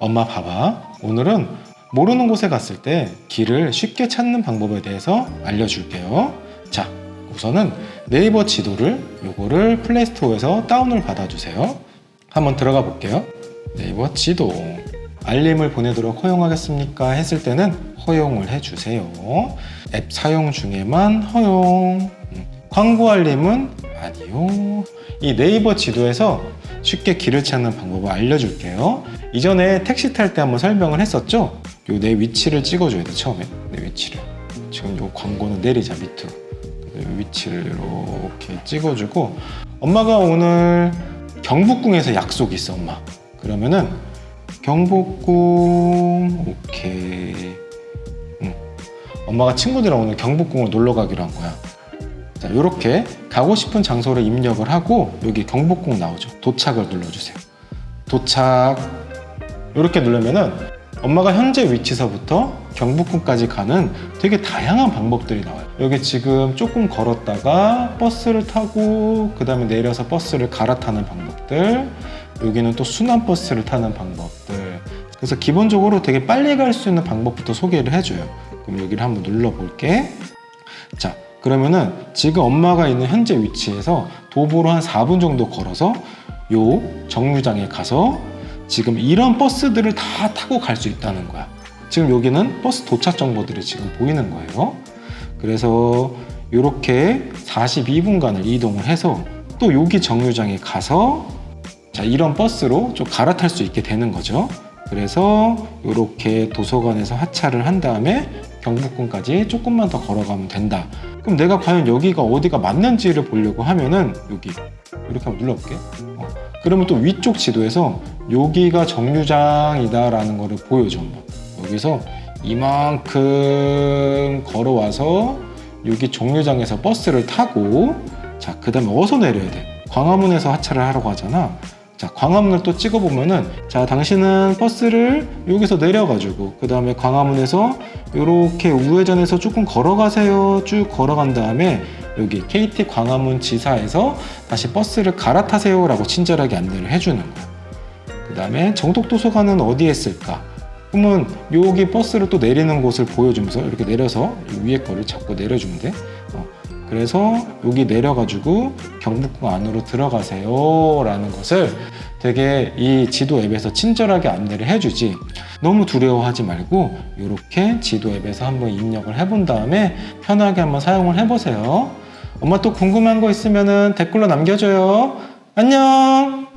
엄마 봐봐. 오늘은 모르는 곳에 갔을 때 길을 쉽게 찾는 방법에 대해서 알려줄게요. 자, 우선은 네이버 지도를 요거를 플레이스토어에서 다운을 받아주세요. 한번 들어가 볼게요. 네이버 지도. 알림을 보내도록 허용하겠습니까? 했을 때는 허용을 해주세요. 앱 사용 중에만 허용. 음, 광고 알림은 아니요. 이 네이버 지도에서 쉽게 길을 찾는 방법을 알려줄게요. 이전에 택시 탈 때 한번 설명을 했었죠? 요 내 위치를 찍어줘야 돼, 처음에. 내 위치를. 지금 요 광고는 내리자, 밑으로. 요 위치를 이렇게 찍어주고, 엄마가 오늘 경복궁에서 약속이 있어, 엄마. 그러면은, 경복궁, 오케이. 응. 엄마가 친구들이랑 오늘 경복궁을 놀러 가기로 한 거야. 자, 이렇게 가고 싶은 장소를 입력을 하고 여기 경복궁 나오죠. 도착을 눌러주세요. 도착. 이렇게 누르면은 엄마가 현재 위치서부터 경복궁까지 가는 되게 다양한 방법들이 나와요. 여기 지금 조금 걸었다가 버스를 타고 그 다음에 내려서 버스를 갈아타는 방법들. 여기는 또 순환 버스를 타는 방법들. 그래서 기본적으로 되게 빨리 갈 수 있는 방법부터 소개를 해줘요. 그럼 여기를 한번 눌러볼게. 자, 그러면은 지금 엄마가 있는 현재 위치에서 도보로 한 4분 정도 걸어서 요 정류장에 가서 지금 이런 버스들을 다 타고 갈 수 있다는 거야. 지금 여기는 버스 도착 정보들이 지금 보이는 거예요. 그래서 이렇게 42분간을 이동을 해서 또 여기 정류장에 가서 자, 이런 버스로 좀 갈아탈 수 있게 되는 거죠. 그래서 이렇게 도서관에서 하차를 한 다음에 경복궁까지 조금만 더 걸어가면 된다. 그럼 내가 과연 여기가 어디가 맞는지를 보려고 하면은 여기 이렇게 한번 눌러볼게. 어. 그러면 또 위쪽 지도에서 여기가 정류장이다라는 거를 보여줘. 한번. 여기서 이만큼 걸어와서 여기 정류장에서 버스를 타고 자, 그 다음에 어디서 내려야 돼? 광화문에서 하차를 하라고 하잖아. 자, 광화문을 또 찍어보면은, 자, 당신은 버스를 여기서 내려가지고, 그 다음에 광화문에서 이렇게 우회전해서 조금 걸어가세요. 쭉 걸어간 다음에, 여기 KT 광화문 지사에서 다시 버스를 갈아타세요 라고 친절하게 안내를 해주는 거야. 그 다음에 정독도서관은 어디에 있을까? 그러면 여기 버스를 또 내리는 곳을 보여주면서 이렇게 내려서 이 위에 거를 잡고 내려주면 돼. 어, 그래서 여기 내려가지고 경복궁 안으로 들어가세요 라는 것을 되게 이 지도 앱에서 친절하게 안내를 해주지. 너무 두려워하지 말고 이렇게 지도 앱에서 한번 입력을 해본 다음에 편하게 한번 사용을 해보세요. 엄마 또 궁금한 거 있으면 댓글로 남겨줘요. 안녕